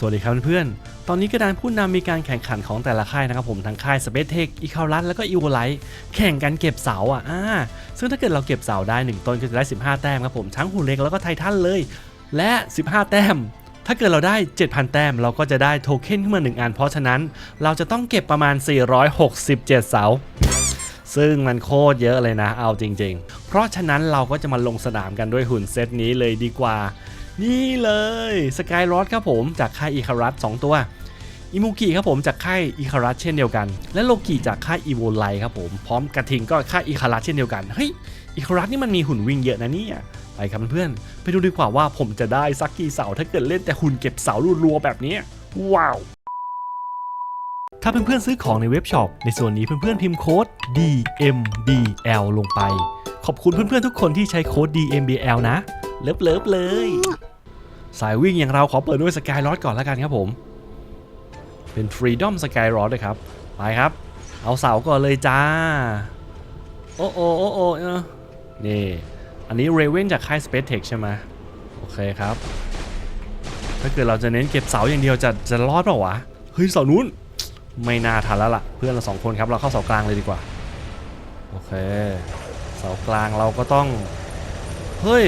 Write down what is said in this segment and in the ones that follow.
สวัสดีครับเพื่อนๆ ตอนนี้กระดานผู้นำมีการแข่งขันของแต่ละค่ายนะครับผมทั้งค่าย Space Tech อีคารัสแล้วก็อีโวไลท์แข่งกันเก็บเสาอะอ่าซึ่งถ้าเกิดเราเก็บเสาได้ 1 ต้นก็จะได้ 15 แต้มครับผมทั้งหุ่นเล็กแล้วก็ไททันเลย และ 15 แต้ม ถ้าเกิดเราได้ 7,000 แต้ม เราก็จะได้โทเค็นขึ้นมา 1 อัน เพราะฉะนั้นเราจะต้องเก็บประมาณ 467 เสาซึ่งมันโคตรเยอะเลยนะเอาจริง ๆ เพราะฉะนั้นเราก็จะมาลงสนามกันด้วยหุ่นเซตนี้เลยดีกว่า นี่เลยสกายรอดครับผมจากค่ายอีคารัส2ตัวอิมูกิครับผมจากค่ายอีคารัสเช่นเดียวกัน และโลกิจากค่ายอีโวไลครับผมพร้อมกระทิงก็ค่ายอีคารัสเช่นเดียวกันเฮ้ยอีคารัสนี่มันมีหุ่นวิ่งเยอะนะเนี่ยไปครับเพื่อนไปดูดีกว่าว่าผมจะได้สักกี่เสาถ้าเกิดเล่นแต่หุ่นเก็บเสารัวๆแบบนี้ว้าวถ้าเพื่อนๆซื้อของในเว็บช็อปในส่วนนี้เพื่อนๆพิมพ์โค้ด DMBL ลงไป ขอบคุณเพื่อนๆทุกคนที่ใช้โค้ด DMBL นะ เลิฟเลิฟๆเลย สายวิ่งอย่างเราขอเปิดด้วยสกายรอดก่อนแล้วกันครับผม เป็น Freedom Sky r o d เลยครับ ไปครับ เอาเสาก่อนเลยจ้า โอ้โอโอ้โอเนี่ อันนี้ Raven จากค่าย Space Tech ใช่ไหมโอเคครับ ถ้าเกิดเราจะเน้นเก็บเสาอย่างเดียวจะจะรอดเปล่าวะ เฮ้ยเสานู้น ไม่น่าทันแล้วล่ะ เพื่อนเราสองคนครับ เราเข้าเสากลางเลยดีกว่า โอเค เสากลางเราก็ต้อง เฮ้ย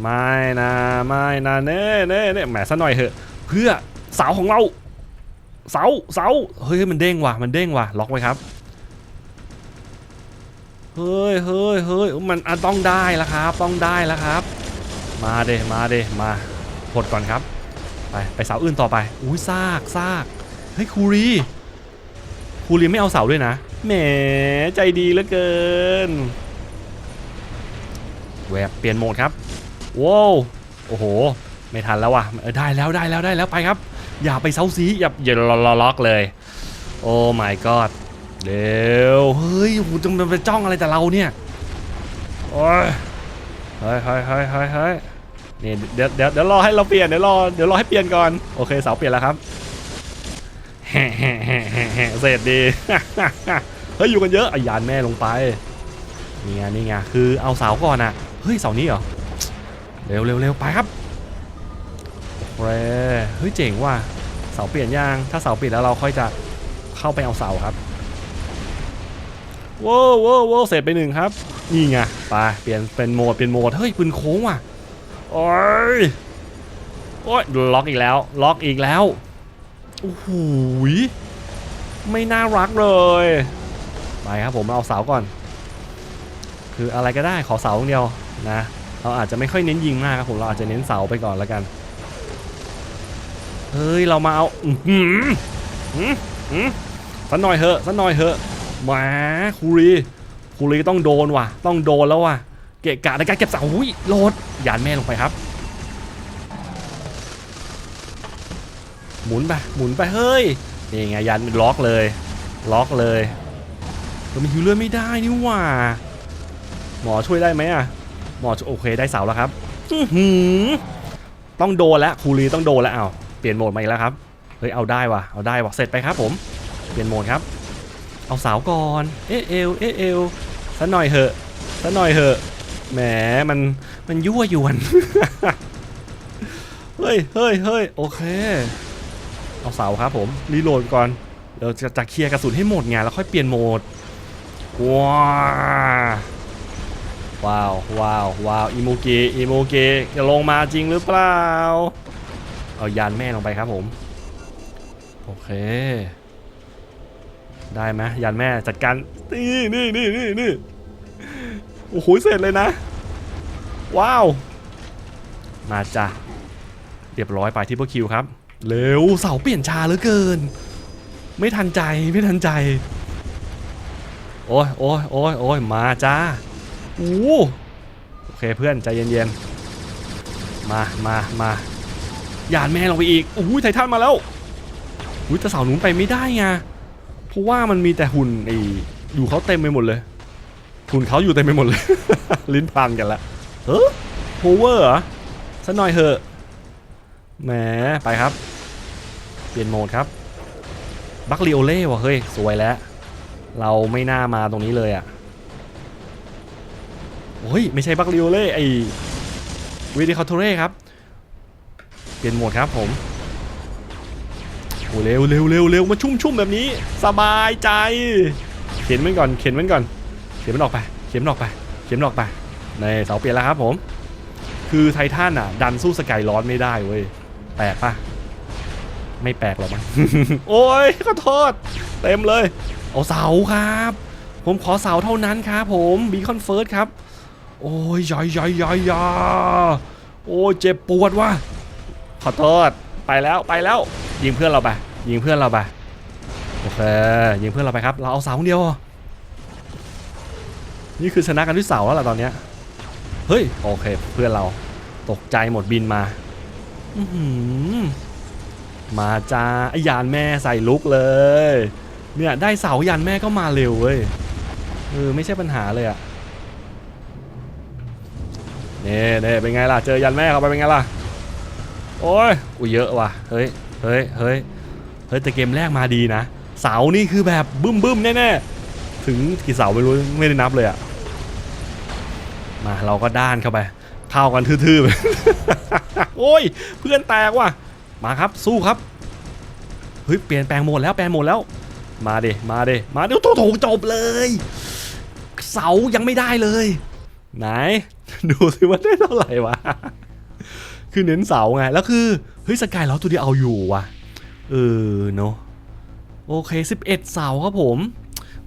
ไม่นะไม่นะเน่เน่เน่แหมซะหน่อยเหอะ เพื่อเสาของเรา เสาเสาเฮ้ยมันเด้งว่ะมันเด้งว่ะล็อกไว้ครับเฮ้ยเฮ้ยเฮ้ยมันต้องได้แล้วครับ ต้องได้แล้วครับ มาเดมาเดมาปลดก่อนครับ ไปไปเสาอื่นต่อไปอุ้ยซากซากเฮ้ยคูรีคูรีไม่เอาเสาด้วยนะแหมใจดีเหลือเกินแวบเปลี่ยนโหมดครับ ว้าวโอ้โห ไม่ทันแล้วว่ะได้แล้วได้แล้วได้แล้วไปครับ อย่าไปเซาซีอย่าอย่าล็อกเลย โอ้ my god เร็วเฮ้ยโอ้โหจะมันไปจ้องอะไรแต่เราเนี่ยโอ้ยเฮ้ยเฮ้ยเฮ้ยเฮ้ยเฮ้ยนี่เดี๋ยวเดี๋ยวเดี๋ยวรอให้เราเปลี่ยนเดี๋ยวรอเดี๋ยวรอให้เปลี่ยนก่อนโอเคเสาเปลี่ยนแล้วครับเสร็จดีเฮ้ยอยู่กันเยอะไอ้ยานแม่ลงไปนี่ไงนี่ไงคือเอาเสาก่อนอะเฮ้ยเสานี้เหรอ เร็วเร็วเร็วไปครับโอเคเฮ้ยเจ๋งว่ะเสาเปลี่ยนยังถ้าเสาเปลี่ยนแล้วเราค่อยจะเข้าไปเอาเสาครับว้าวว้าวว้าวเสร็จไปหนึ่งครับ นี่ไงไปเปลี่ยนเป็นโหมดเป็นโหมดเฮ้ยปืนโค้งว่ะโอ้ยโอ้ยล็อกอีกแล้ว ล็อกอีกแล้วโอ้โหไม่น่ารักเลยไปครับผมเอาเสาก่อน คืออะไรก็ได้ขอเสาอย่างเดียวนะ เราอาจจะไม่ค่อยเน้นยิงมากครับผมเราอาจจะเน้นเสาไปก่อนแล้วกัน เฮ้ยเรามาเอาอืมอหือหือหือสักหน่อยเหอะสักหน่อยเหอะแหมาคูรีคูรีต้องโดนว่ะ ต้องโดนแล้วว่ะ เกะกะในการเก็บเสาอุ้ยโหลดยานแม่ลงไปครับ หมุนไปหมุนไปเฮ้ยนี่ไงยันล็อกเลย ล็อกเลยเรามีฮิวเลือดไม่ได้นี่หว่า หมอช่วยได้ไหมอะ หมอช่วยโอเคได้เสาแล้วครับหือต้องโดนแล้วคูรีต้องโดนแล้วเอาเปลี่ยนโหมดมาอีกแล้วครับเฮ้ยเอาได้ว่ะเอาได้ว่ะเสร็จไปครับผมเปลี่ยนโหมดครับ เอาเสาก่อนเอเอวเอเอวสักหน่อยเหอะสักหน่อยเหอะแหมมันมันยั่วยวนเฮ้ยเฮ้ยเฮ้ยโอเค เอาเสาครับผมรีโหลดก่อนเดี๋ยวจะจะเคลียร์กระสุนให้หมดไงแล้วค่อยเปลี่ยนโหมดว้า ว้าวว้าวว้าวอิโมเกะอิโมเกะจะลงมาจริงหรือเปล่า เอายานแม่ลงไปครับผม โอเค ได้ไหมยานแม่จัดการนี่นี่นี่นี่นี่โอ้โหเสร็จเลยนะ ว้าว มาจ้ะเรียบร้อยไปที่พวกคิวครับ เร็วเสาเปลี่ยนชาเหลือเกิน ไม่ทันใจไม่ทันใจ โอ้ยโอ้ยโอ้ยโอ้ยมาจ้า โอ้โหโอเคเพื่อนใจเย็นๆ มามามาหยานแม่ลงไปอีกโอ้ยไททันมาแล้วอุ้ยแต่เสาหนุนไปไม่ได้ไงเพราะว่ามันมีแต่หุ่นไอ้อยู่เขาเต็มไปหมดเลย หุ่นเขาอยู่เต็มไปหมดเลย ลิ้นพันกันละเฮ้อโฮเวอร์เหรอสักหน่อยเหอะแหมไปครับ เปลี่ยนโหมดครับ บัคลิโอเล่ว่ะเฮ้ย สวยแล้ว เราไม่น่ามาตรงนี้เลยอะ่ะ โอ้ยไม่ใช่บัคลิโอเล่ไอวิดิคาโทเร่ครับ เปลี่ยนโหมดครับผมโอ้เร็วเร็วเร็วเร็วมาชุ่มชุ่มแบบนี้ สบายใจ เข็นมันก่อนเข็นมันก่อน เข็นมันออกไป เข็นมันออกไป เข็นมันออกไปในเสาเปลี่ยนแล้วครับผม คือไททันอะ ดันสู้สกายร้อนไม่ได้เว้ยแปลกปะไม่แปลกหรอกมั้งโอ้ยขอโทษ เต็มเลย เอาเสาครับ ผมขอเสาเท่านั้นครับผมบีคอนเฟิร์สครับ โอ้ยยอยยอยยอยยอโอ้ยเจ็บปวดว่ะขอโทษไปแล้วไปแล้ว ยิงเพื่อนเราไปยิงเพื่อนเราไปโอเคยิงเพื่อนเราไปครับ เราเอาเสาคนเดียวนี่คือชนะกันด้วยเสาแล้วล่ะตอนเนี้ยเฮ้ยโอเคเพื่อนเราตกใจหมดบินมาอื้อหือมาจ้าไอยานแม่ใส่ลุกเลย เนี่ยได้เสายานแม่ก็มาเร็วเว้ยเออไม่ใช่ปัญหาเลยอะ เน่เน่เป็นไงล่ะ เจอยันแม่เข้าไปเป็นไงล่ะ โอ้ยอุ้ยเยอะว่ะ เฮ้ย เฮ้ย เฮ้ย เฮ้ยแต่เกมแรกมาดีนะ เสานี่คือแบบบึ้มบึ้มแน่ๆ ถึงกี่เสาไม่รู้ไม่ได้นับเลยอะมาเราก็ด้านเข้าไป เข้ากันทื่อๆไปโอ้ย เพื่อนแตกว่ะ มาครับสู้ครับ เฮ้ยเปลี่ยนแปลงโหมดแล้วแปลงโหมดแล้ว มาเดมาเดมาเดิโถโถจบเลย เสายังไม่ได้เลย ไหน ดูสิว่าได้เท่าไหร่วะ คือเน้นเสาไง แล้วคือ เฮ้ยสกายเราตัวเดียวเอาอยู่ว่ะเออเนาะโอเค 11 เสาครับผม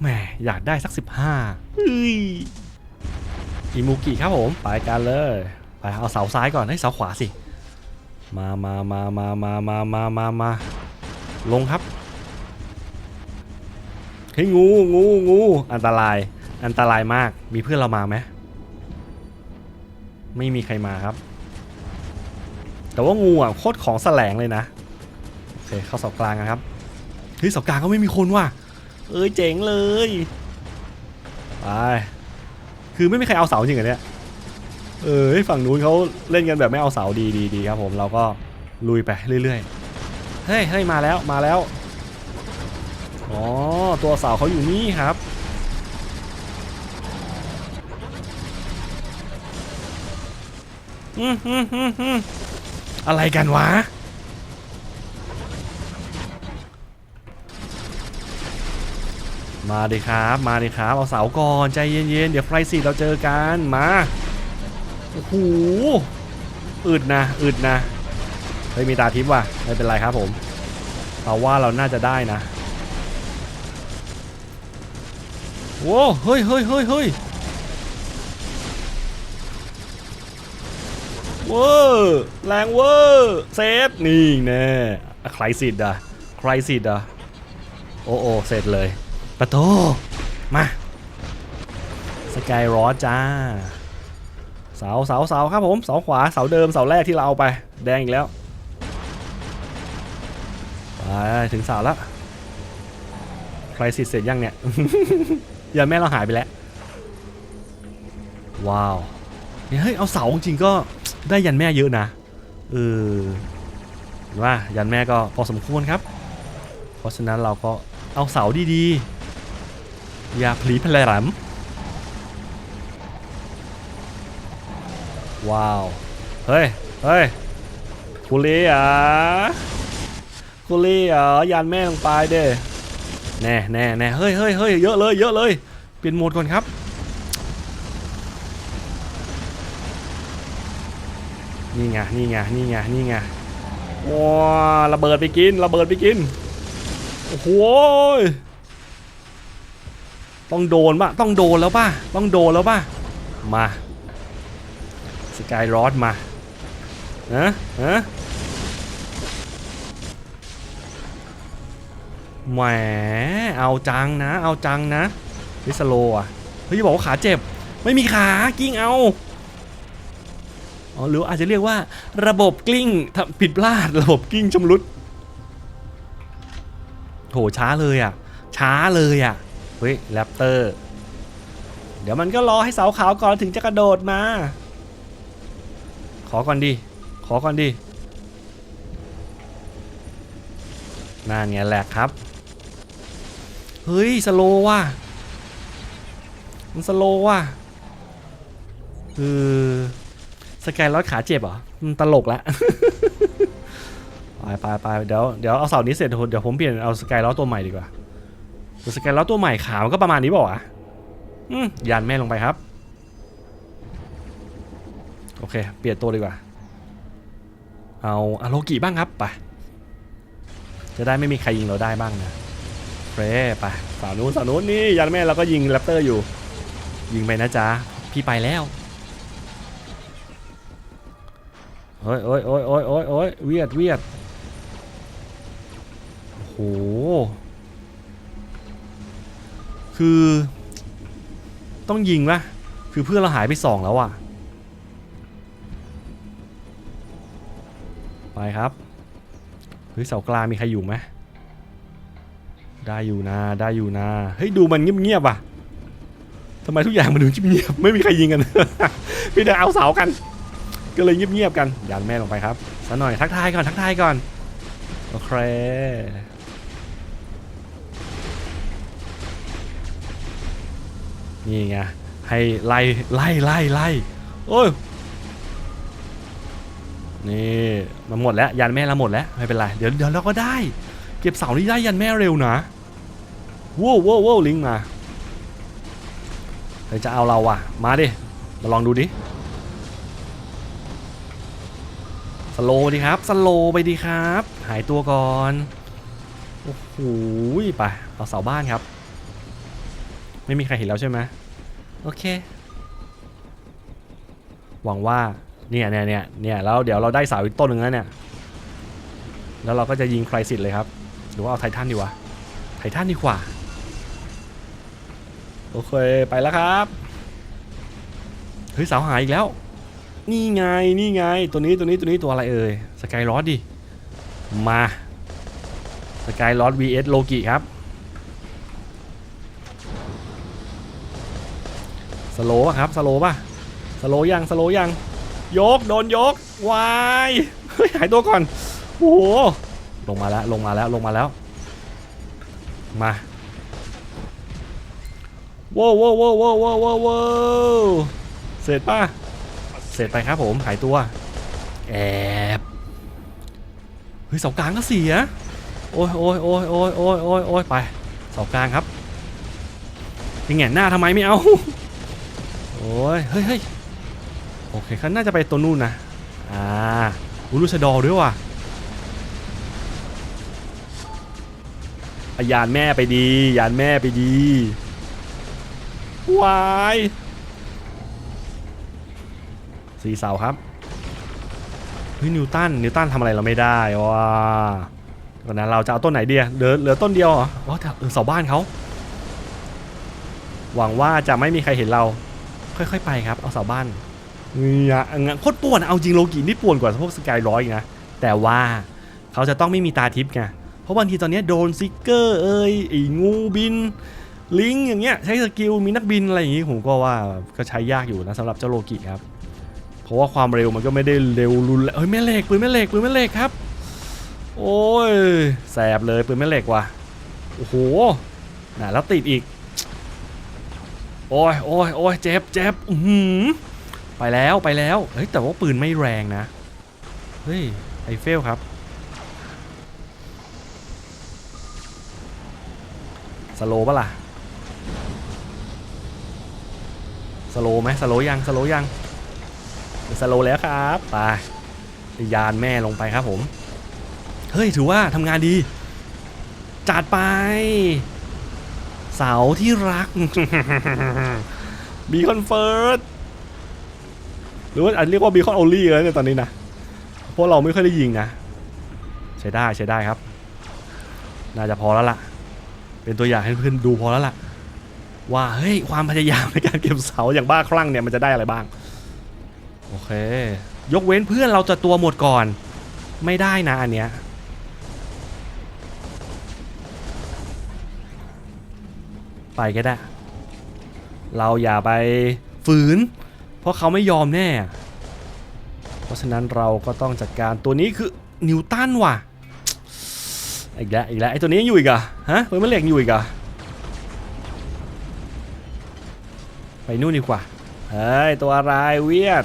แหม อยากได้สัก 15เฮ้ยอิมูกิครับผม ไปกันเลย ไปเอาเสาซ้ายก่อน ให้เสาขวาสิ มามามามามามามามามาลงครับเฮ้ยงูงูงู อันตราย อันตรายมาก มีเพื่อนเรามาไหม ไม่มีใครมาครับ แต่ว่างูอะโคตรของแสลงเลยนะโอเคเข้าเสากลางกันครับเฮ้ยเสากลางก็ไม่มีคนว่ะเอ้ยเจ๋งเลยไปคือไม่มีใครเอาเสาจริงเหรอเนี่ยเออฝั่งนู้นเขาเล่นกันแบบไม่เอาเสาดีดีดีครับผมเราก็ลุยไปเรื่อยๆเฮ้ยเฮ้ยมาแล้วมาแล้วอ๋อตัวเสาเขาอยู่นี่ครับ อืมอืมอืมอืมอะไรกันวะ มาดิครับ มาดิครับ เอาเสาก่อน ใจเย็นๆ เดี๋ยวไฟซีเราเจอกัน มา โอ้โห อึดนะ อึดนะ เฮ้ย มีตาทิพย์ว่ะ ไม่เป็นไรครับผมเราว่าเราน่าจะได้นะโว้เฮ้ยเฮ้ยเฮ้ยเฮ้ย เวอร์แรงเวอร์เซฟนี่แน่ใครสิทธิ์อะใครสิทธิ์อะโอ้โอเสร็จเลย ประโตมาสกายรอจ้าเสาเสาเสาครับผมเสาขวาเสาเดิมเสาแรกที่เราเอาไป แดงอีกแล้วไปถึงเสาแล้วใครสิทธิ์เสร็จยังเนี่ยยันแม่เราหายไปแล้ว ว้าวเนี่ยเฮ้ยเอาเสาจริงก็ ได้ยันแม่เยอะนะเออว่ายันแม่ก็พอสมควรครับ เพราะฉะนั้นเราก็เอาเสาดีๆ อย่าพลีพลแหลมว้าว เฮ้ย เฮ้ยกุลีอะกุลีอะยันแม่ลงไปเด้แน่แน่แน่เฮ้ยเฮ้ยเฮ้ยเยอะเลย เยอะเลย เปลี่ยนโหมดก่อนครับ นี่ไงนี่ไงนี่ไงนี่ไงว้าระเบิดไปกินระเบิดไปกินโอ้โหต้องโดนป่ะต้องโดนแล้วป่ะต้องโดนแล้วป่ะมาสกายรอดมาฮะฮะแหมเอาจังนะ เอาจังนะวิสโลอะเฮ้ยบอกว่าขาเจ็บ ไม่มีขากิ้งเอา หรืออาจจะเรียกว่าระบบกลิ้งผิดพลาดระบบกลิ้งชำรุดโหช้าเลยอะ ช้าเลยอะ เฮ้ยแรปเตอร์ เดี๋ยวมันก็รอให้เสาขาวก่อนถึงจะกระโดดมา ขอก่อนดิขอก่อนดินั่นไงแหลกครับ เฮ้ย สโลว่ะ มันสโลว่ะเออ สกายลอดขาเจ็บเหรอตลกละไปไปไปเดี๋ยวเดี๋ยวเอาเสานี้เสร็จเดี๋ยวผมเปลี่ยนเอาสกายล้อตัวใหม่ดีกว่าสกายล้อตัวใหม่ขาวก็ประมาณนี้บอกอะอืมยันแม่ลงไปครับ โอเค เปลี่ยนตัวดีกว่า เอาอาโลกิบ้างครับไปจะได้ไม่มีใครยิงเราได้บ้างนะเฟรไปสาวนู้นสาวนู้นนี่ยันแม่เราก็ยิงแรปเตอร์อยู่ ยิงไปนะจ๊ะพี่ไปแล้ว โอ้ยโอ้ยโอ้ยโอ้ยโอ้ยโอ้ยเวียดเวียดโห คือ ต้องยิงปะคือเพื่อนเราหายไปสองแล้วอะไปครับ เฮ้ยเสากลางมีใครอยู่ไหมได้อยู่นะได้อยู่นะ เฮ้ยดูมันเงียบๆว่ะทำไมทุกอย่างมันดูเงียบๆไม่มีใครยิงกัน มีแต่เอาเสากัน ก็เลยเงียบๆกันยันแม่ลงไปครับสักหน่อยทักทายก่อนทักทายก่อนโอเคนี่ไงให้ไล่ไล่ไล่ไล่โอ้ยนี่มันหมดแล้วยันแม่เราหมดแล้วไม่เป็นไรเดี๋ยวเดี๋ยวเราก็ได้ เก็บเสานี้ได้ยันแม่เร็วนะว้าวว้าวว้าวลิงมาเฮ้ยจะเอาเราอะ มาดิมาลองดูดิ สโลดีครับ สโลไปดีครับ หายตัวก่อน โอ้โหไปเอาเสาบ้านครับ ไม่มีใครเห็นแล้วใช่ไหมโอเค หวังว่า เนี่ยเนี่ยเนี่ยเนี่ยแล้วเดี๋ยวเราได้เสาอีกต้นหนึ่งแล้วเนี่ย แล้วเราก็จะยิงใครสิทธิ์เลยครับ หรือว่าเอาไททันดีวะ ไททันดีกว่า โอเค ไปแล้วครับ เฮ้ยเสาหายอีกแล้ว นี่ไงนี่ไงตัวนี้ตัวนี้ตัวนี้ตัวอะไรเอ่ยสกายลอดดิมาสกายลอด vs โลกิครับสโลว์ป่ะครับสโลว์ป่ะสโลว์ยังสโลว์ยังยกโดนยกวายเฮ้ยหายตัวก่อนโอ้โหลงมาแล้วลงมาแล้วลงมาแล้วมาว้าวว้าวว้าวว้าวว้าวว้าวเสร็จป่ะ เสร็จไปครับผมหายตัว แอบเฮ้ยเสากลางก็เสีย โอ้ยโอ้ยโอ้ยโอ้ยโอ้ยโอ้ยโอ้ยไปเสากลางครับยังแงหน้าทำไมไม่เอา โอ้ยเฮ้ยเฮ้ยโอเคเขาน่าจะไปตัวนู่นนะ อ่าอุลุชดอด้วยว่ะยานแม่ไปดี ยานแม่ไปดีวาย สีเสาครับเฮ้ยนิวตันนิวตันทำอะไรเราไม่ได้ว้าตอนนั้นเราจะเอาต้นไหนเดียเหลือเหลือต้นเดียวเหรออ๋อแต่เสาบ้านเขาหวังว่าจะไม่มีใครเห็นเรา ค่อยๆไปครับ เอาเสาบ้านเนี่ยงั้นโคตรป่วนเอาจริงโลกินี่ป่วนกว่าพวกสกายร้อยนะแต่ว่าเขาจะต้องไม่มีตาทิพย์ไงเพราะบางทีตอนนี้โดนซิกเกอร์เอ้ยไอ้งูบิน ลิงอย่างเงี้ยใช้สกิลมีนักบินอะไรอย่างงี้ผมก็ว่าก็ใช้ยากอยู่นะสำหรับเจ้าโลกิครับ เพราะว่าความเร็วมันก็ไม่ได้เร็วรุนแรงเฮ้ยแม่เหล็กปืนแม่เหล็กปืนแม่เหล็กครับ โอ้ยแสบเลยปืนแม่เหล็กว่ะโอ้โหน่ะแล้วติดอีก โอ้ยโอ้ยโอ้ยเจ็บเจ็บอือหือไปแล้วไปแล้วเฮ้ยแต่ว่าปืนไม่แรงนะเฮ้ยไอเฟลครับสโลว์ปะล่ะสโลว์ไหมสโลว์ยังสโลว์ยัง สโลว์แล้วครับไปยานแม่ลงไปครับผม เฮ้ยถือว่าทำงานดี จัดไป เสาที่รัก บีคอนเฟิร์สหรือว่าอาจเรียกว่าบีคอนโอลี่แล้วเนี่ยตอนนี้นะเพราะเราไม่ค่อยได้ยิงนะ ใช้ได้ใช้ได้ครับ น่าจะพอแล้วล่ะ เป็นตัวอย่างให้เพื่อนดูพอแล้วล่ะ ว่าเฮ้ยความพยายามในการเก็บเสาอย่างบ้าคลั่งเนี่ยมันจะได้อะไรบ้าง โอเค ยกเว้นเพื่อนเราจะตัวหมดก่อน ไม่ได้นะอันเนี้ยไปก็ได้ เราอย่าไปฝืน เพราะเขาไม่ยอมแน่ เพราะฉะนั้นเราก็ต้องจัดการตัวนี้คือนิวตันว่ะ อีกแล้วอีกแล้วไอ้ตัวนี้ยังอยู่อีกอะฮะปืนแม่เหล็กอยู่อีกอะไปนู่นดีกว่า เฮ้ย ตัวอะไรเวียด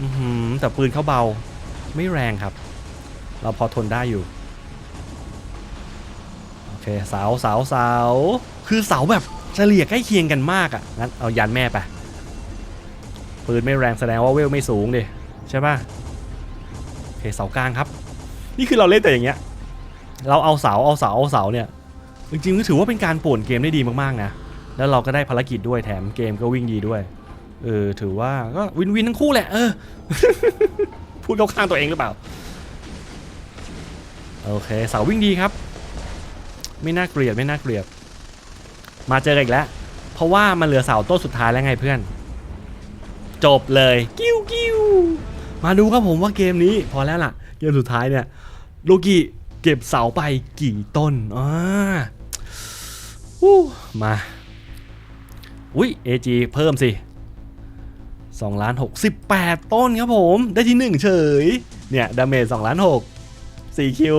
อือหือแต่ปืนเขาเบา ไม่แรงครับเเราพอทนได้อยู่ โอเคเสาเสาเสาคือเสาแบบเฉลี่ยใกล้เคียงกันมากอะ่ะงั้นเอายันแม่ไปปืนไม่แรงแสดงว่าเวลไม่สูงดิใช่ป่ะโอเคเสากลางครับ นี่คือเราเล่นแต่อย่างเงี้ย เราเอาเสาเอาเสาเอาเสาเนี่ยจริงๆก็ถือว่าเป็นการป่วนเกมได้ดีมากๆนะแล้วเราก็ได้ภารกิจด้วยแถมเกมก็วิ่งดีด้วย เออถือว่าก็วินวินทั้งคู่แหละเออ พูดเข้าข้างตัวเองหรือเปล่า โอเคเสาวิ่งดีครับ ไม่น่าเกลียดไม่น่าเกลียด มาเจอกันอีกแล้ว เพราะว่ามันเหลือเสาต้นสุดท้ายแล้วไงเพื่อน จบเลยกิ้วกิ้วมาดูครับผมว่าเกมนี้ พอแล้วล่ะ เกมสุดท้ายเนี่ยโลกิเก็บเสาไปกี่ต้นอ่ามาอุ้ย AG เพิ่มสิ 2ล้าน6 18 ต้นครับผม ได้ที่ 1 เฉย เนี่ยดาเมจ2ล้าน6 4 คิว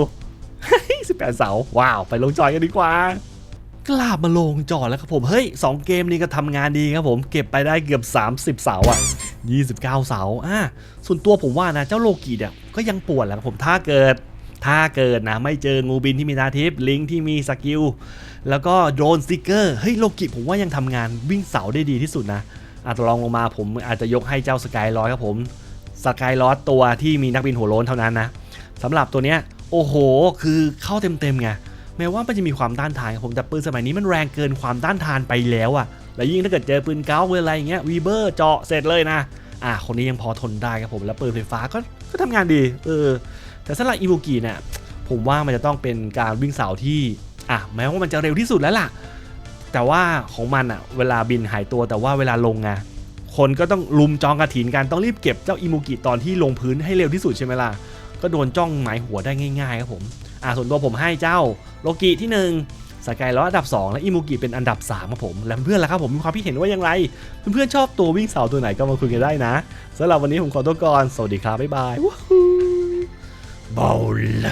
18 เสา ว้าว ไปลงจอยกันดีกว่า กลาบมาลงจอดแล้วครับผม เฮ้ย 2 เกมนี้ก็ทำงานดีครับผม เก็บไปได้เกือบ 30 เสาอะ 29 เสา อะ ส่วนตัวผมว่านะ เจ้าโลกิเนี่ยก็ยังปวดแหละครับผม ถ้าเกิด ถ้าเกิดนะ ไม่เจองูบินที่มีตาทิพย์ลิงที่มีสกิล แล้วก็โดรนสติกเกอร์ เฮ้ย โลกิผมว่ายังทำงานวิ่งเสาได้ดีที่สุดนะ อาจจะลองลงมาผมอาจจะยกให้เจ้าสกายลอครับผมสกายลอสตัวที่มีนักบินหัวโล้นเท่านั้นนะสำหรับตัวเนี้ยโอ้โห คือเข้าเต็มๆไงแม้ว่ามันจะมีความต้านทานผมแต่ปืนสมัยนี้มันแรงเกินความต้านทานไปแล้วอะแล้วยิ่งถ้าเกิดเจอปืนเก้าเวลอะไรอย่างเงี้ยวีเบอร์เจาะเสร็จเลยนะอะคนนี้ยังพอทนได้ครับผมแล้วปืนไฟฟ้าก็ก็ทำงานดีเออแต่สำหรับอีบูกิเนี่ยผมว่ามันจะต้องเป็นการวิ่งเสาที่อะแม้ว่ามันจะเร็วที่สุดแล้วล่ะ แต่ว่าของมันอะเวลาบินหายตัวแต่ว่าเวลาลงไงคนก็ต้องลุมจองกระถินกันต้องรีบเก็บเจ้าอิมูกิตอนที่ลงพื้นให้เร็วที่สุดใช่ไหมล่ะก็โดนจ้องหมายหัวได้ง่ายๆครับผมอ่าส่วนตัวผมให้เจ้าโลกิที่ 1สกายล้ออันดับ 2 และอิมูกิเป็นอันดับ3ครับผม แล้วเพื่อนล่ะครับผมมีความคิดเห็นว่าอย่างไร เพื่อนๆชอบตัววิ่งเสาตัวไหนก็มาคุยกันได้นะสำหรับวันนี้ผมขอตัวก่อนสวัสดีครับบ๊ายบายวู้ฮู้บอล